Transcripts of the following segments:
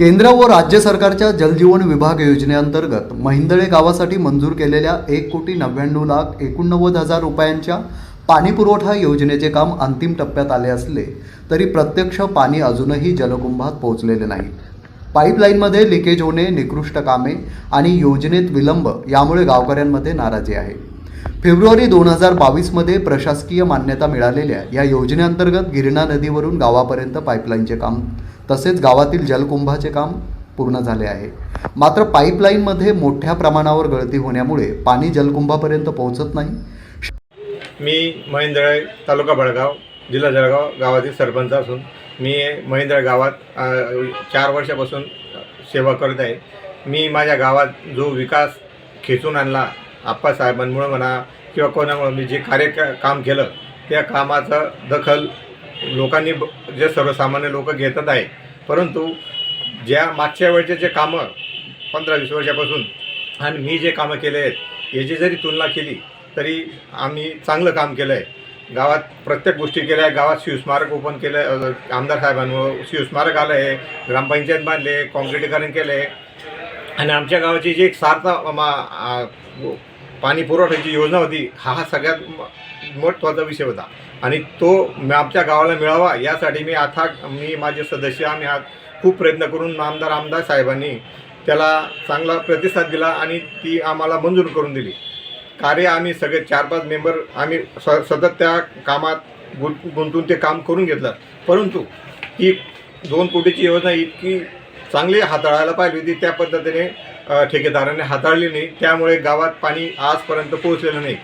केंद्र व राज्य सरकारच्या जलजीवन विभाग योजनेअंतर्गत महिंदळे गावासाठी मंजूर केलेल्या एक कोटी नव्याण्णव लाख एकोणनव्वद हजार रुपयांच्या पाणीपुरवठा योजनेचे काम अंतिम टप्प्यात आले असले तरी प्रत्यक्ष पाणी अजूनही जलकुंभात पोहोचलेले नाही. पाईपलाईनमध्ये लिकेज होणे निकृष्ट कामे आणि योजनेत विलंब यामुळे गावकऱ्यांमध्ये नाराजी आहे. फेब्रुवारी दोन हजार बावीसमध्ये प्रशासकीय मान्यता मिळालेल्या या योजनेअंतर्गत गिरणा नदीवरून गावापर्यंत पाईपलाईनचे काम तसेच गावातील जलकुंभाचे काम पूर्ण झाले आहे. मात्र पाईपलाईनमध्ये मोठ्या प्रमाणावर गळती होण्यामुळे पाणी जलकुंभापर्यंत पोहोचत नाही. मी महेंद्र तालुका बडगाव जिल्हा जळगाव गावातील सरपंच असून मी महेंद्र गावात चार वर्षापासून सेवा करत आहे. मी माझ्या गावात जो विकास खेचून आणला आप्पासाहेबांमुळं म्हणा किंवा कोणामुळं मी जे कार्य काम केलं त्या कामाचं दखल लोकांनी ब- जे सर्वसामान्य लोक घेतात आहे परंतु ज्या मागच्या वेळचे जे कामं पंधरा वीस वर्षापासून आणि मी जे कामं केले आहेत याची जरी तुलना केली तरी आम्ही चांगलं काम केलं आहे. गावात प्रत्येक गोष्टी केल्या आहे गावात शिवस्मारक ओपन केलं आहे आमदार साहेबांवर शिवस्मारक आलं आहे. ग्रामपंचायत बांधले काँक्रिटीकरण केलं आहे आणि आमच्या गावाची जी एक सार्थ मा- पाणी पुरवठ्याची योजना होती हा हा सगळ्यात महत्त्वाचा विषय होता. आणि तो म- आमच्या गावाला मिळावा यासाठी मी आता मी माझे सदस्य आम्ही आज खूप प्रयत्न करून आमदार आमदार साहेबांनी त्याला चांगला प्रतिसाद दिला आणि ती आम्हाला मंजूर करून दिली. कार्य आम्ही सगळे चार पाच मेंबर आम्ही स सतत त्या कामात गुं गुंतून ते काम करून घेतलं. परंतु ही दोन कोटीची योजना इतकी चांगली हाताळायला पाहिजे होती त्या पद्धतीने ठेकेदाराने हाताळली नाही. त्यामुळे गावात पाणी आजपर्यंत पोहोचलेलं नाही.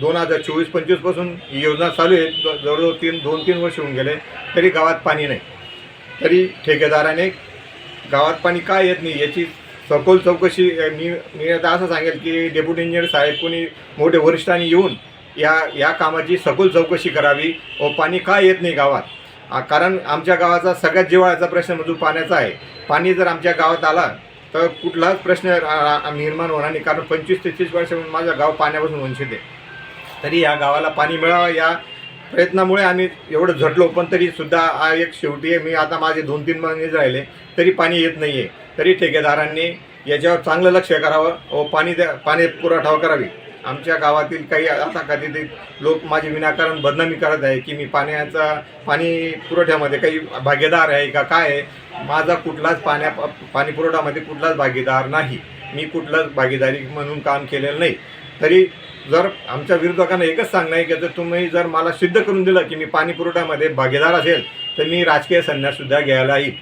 दोन हजार चोवीस पंचवीसपासून ही योजना चालू आहे. जवळजवळ तीन दोन तीन वर्ष होऊन गेले. तरी गावात पाणी नाही. तरी ठेकेदाराने गावात पाणी का येत नाही याची सखोल चौकशी मी मी आता असं सांगेल की डेप्युटी इंजिनियर साहेब कोणी मोठे वरिष्ठांनी येऊन या या कामाची सखोल चौकशी करावी. व पाणी का येत नाही गावात? कारण आमच्या गावाचा सगळ्यात जिव्हाळ्याचा प्रश्न म्हणजे पाण्याचा आहे. पाणी जर आमच्या गावात आला तर कुठलाच प्रश्न निर्माण होणार नाही. कारण पंचवीस ते तीस वर्ष माझं गाव पाण्यापासून वंचित आहे. तरी या गावाला पाणी मिळावं या प्रयत्नामुळे आम्ही एवढं झटलो पण तरी सुद्धा हा एक शेवटी आहे. मी आता माझे दोन तीन महिने राहिले तरी पाणी येत नाही आहे तरी ठेकेदारांनी याच्यावर चांगलं लक्ष करावं व पाणी द्या पाणी पुरवठा करावी. आमच्या गावातील काही आता कधी लोक माझी विनाकारण बदनामी करत आहे की मी पाण्याचा पाणी पुरवठ्यामध्ये काही भागीदार आहे का काय आहे? माझा कुठलाच पाण्या पाणी पुरवठ्यामध्ये कुठलाच भागीदार नाही. मी कुठलाच भागीदारी म्हणून काम केलेलं नाही. तरी जर आमच्या विरोधकांना एकच सांगणं आहे की जर तुम्ही जर मला सिद्ध करून दिलं की मी पाणी पुरवठ्यामध्ये भागीदार असेल तर मी राजकीय संन्याससुद्धा घ्यायला येईल.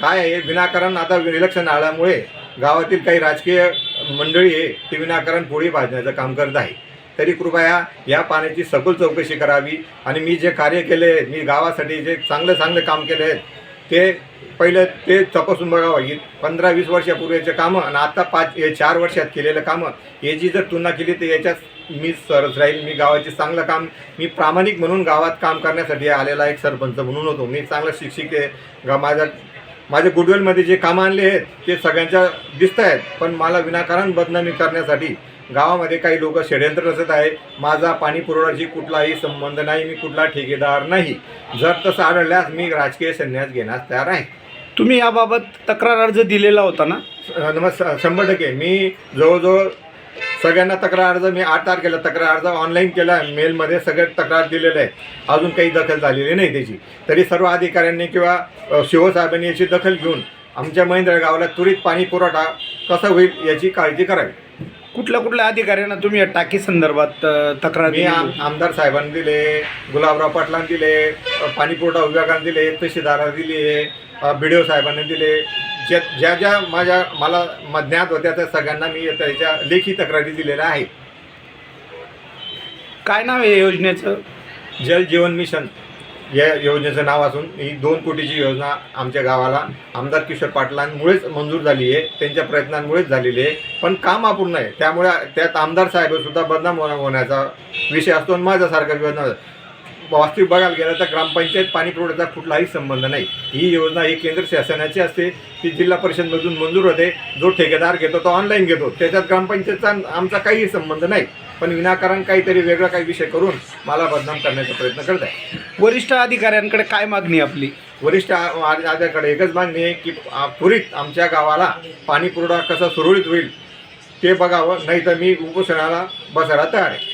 काय आहे? विनाकारण आता इलेक्शन आल्यामुळे गावातील काही राजकीय मंडळी आहे ती विनाकारण पोळी भाजण्याचं काम करत आहे. तरी कृपया या पाण्याची सखोल चौकशी करावी आणि मी जे कार्य केले मी गावासाठी जे चांगलं चांगलं काम केले आहेत ते पहिलं ते तपासून बघावं. ही पंधरा वीस वर्षापूर्वीचे कामं आणि आता पाच हे चार वर्षात केलेलं कामं याची जर तुलना केली तर याच्यात मी सरस राहील. मी गावाचे चांगलं काम मी प्रामाणिक म्हणून गावात काम करण्यासाठी आलेला एक सरपंच म्हणून होतो. मी चांगला शिक्षिक आहे. गा माझ्या माझ्या गुडवेलमध्ये जे कामं आणले आहेत ते सगळ्यांच्या दिसत आहेत पण मला विनाकारण बदनामी करण्यासाठी गावामध्ये काही लोक षडयंत्र रचत आहे माझा पाणी पुरवठ्याशी कुठलाही संबंध नाही. मी कुठला ठेकेदार नाही. जर तसं आढळल्यास मी राजकीय संन्यास घेण्यास तयार आहे. तुम्ही याबाबत तक्रार अर्ज दिलेला होता ना? नमस् शंभर टक्के. मी जवळजवळ सगळ्यांना तक्रार अर्ज मी आठ तारखेला तक्रार अर्ज ऑनलाईन केला. आहे मेलमध्ये सगळे तक्रार दिलेले आहे अजून काही दखल झालेली नाही त्याची. तरी सर्व अधिकाऱ्यांनी किंवा शिवसाहेबांनी याची दखल घेऊन आमच्या महेंद्र गावाला त्वरित पाणी पुरवठा कसा होईल याची काळजी करावी. कुठल्या कुठल्या अधिकाऱ्यांना तुम्ही या टाकी संदर्भात तक्रार मी दिली? आम होती? आमदार साहेबांनी दिले गुलाबराव पाटलांनी दिले अ, पाणी पुरवठा विभागाने दिले तहसीलदारांना दिले बी डी ओ साहेबांनी दिले. ज्या ज्या ज्या माझ्या मला म- ज्ञात होत्या त्या सगळ्यांना मी त्याच्या लेखी तक्रारी दिलेल्या आहेत. काय नाव आहे या योजनेचं? जल जीवन मिशन. या योजनेचं नाव असून ही दोन कोटीची योजना आमच्या गावाला आमदार किशोर पाटलांमुळेच मंजूर झाली आहे त्यांच्या प्रयत्नांमुळेच झालेली आहे. पण काम अपूर्ण आहे. त्यामुळे त्यात आमदार साहेबसुद्धा बदनाम होण्याचा विषय असतो आणि माझ्यासारखा योजना वास्तविक बघायला गेलं तर ग्रामपंचायत पाणी पुरवठ्याचा कुठलाही संबंध नाही. ही योजना ही केंद्र शासनाची असते. ती जिल्हा परिषदमधून मंजूर होते. जो ठेकेदार घेतो तो ऑनलाईन घेतो. त्याच्यात ग्रामपंचायतचा आमचा काही संबंध नाही. पण विनाकारण काहीतरी वेगळा काही विषय करून मला बदनाम करण्याचा प्रयत्न करत आहे वरिष्ठ अधिकाऱ्यांकडे काय मागणी आहे आपली? वरिष्ठ आद्याकडे एकच मागणी आहे की आ- त्वरित आमच्या गावाला पाणी पुरवठा कसा सुरळीत होईल ते बघावं. नाही तर मी उपोषणाला बसायला तयार आहे.